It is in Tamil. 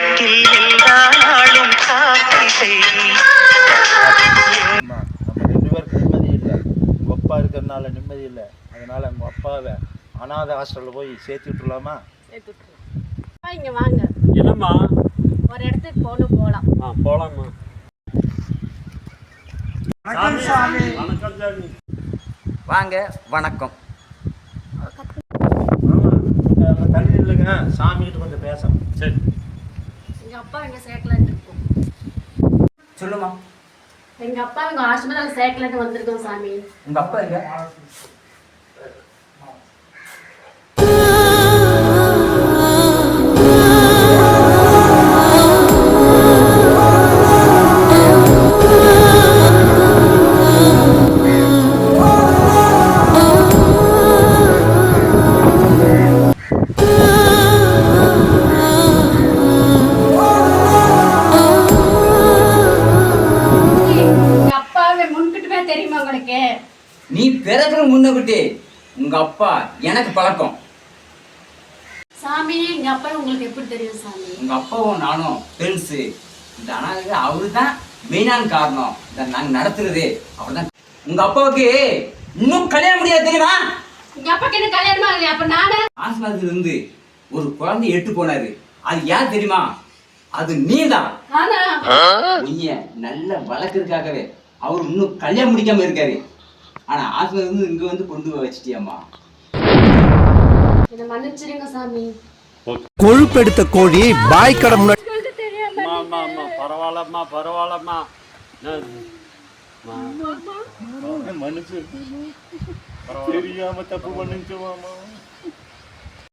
வீட்டில் எல்லா நாளும் காத்திரை அம்மா நம்ம ரெண்டு பேருக்கு நிம்மதி இல்லை. உங்கள் அப்பா இருக்கிறதுனால நிம்மதி இல்லை. அதனால் உங்கள் அப்பாவை அனாதை ஹாஸ்டலில் போய் சேர்த்து விட்டுலாமா இங்க வாங்க. என்னம்மா? ஒரு இடத்துக்கு போகணும் போகலாம். ஆ போலாம்மா. வணக்கம் சாமி. வணக்கம் சாமி. வாங்க வணக்கம். தள்ளி இல்லைங்க சாமிகிட்ட கொஞ்சம் பேசணும். சரி. அப்பா எங்க சேர்க்கலான்னு இருக்கோம். சொல்லுமா எங்க அப்பா எங்க ஆஸ்பத்திரியில் சேர்க்கலான்னு வந்திருக்கோம் சாமி. உங்க அப்பா எங்க? முன்கிட்டுமே தெரியுமா உங்களுக்கு? நீ முன்ன விட்டு உங்க அப்பா எனக்கு பழக்கம். சாமி எங்க அப்பா உங்களுக்கு எப்படி தெரியும் சாமி? உங்க அப்பாவும் நானும் ஃப்ரெண்ட்ஸு இந்த அனாதைக்கு அவரு தான் மெயினான காரணம். இந்த நாங்க நடத்துறது. அவர் தான் உங்க அப்பாவுக்கு இன்னும் கல்யாணம் முடியாது தெரியுமா? எங்க அப்பாக்கு என்ன கல்யாணமா இல்லையா? அப்ப நானு? ஆஸ்பத்திரியில இருந்து ஒரு குழந்தை எட்டு போனாரு. அது யார் தெரியுமா? அது நீதான். நானா? உய்ய நல்ல வளர்க்கறதுக்காகவே அவர் இன்னும் கல்யாணம் முடிக்காம இருக்காரு. ஆனா ஆஸ்பத்திரி இருந்து இங்க வந்து கொண்டு போய் வச்சிட்டியம்மா. என்ன மன்னிச்சிருங்க சாமி. கொழுப்பெடுத்த கோழி பாய் கடை முன்னாடி பரவாயில்லம்மா பரவாயில்லம்மா. மன்னிச்சு தெரியாம தப்பு பண்ணிச்சு மாமா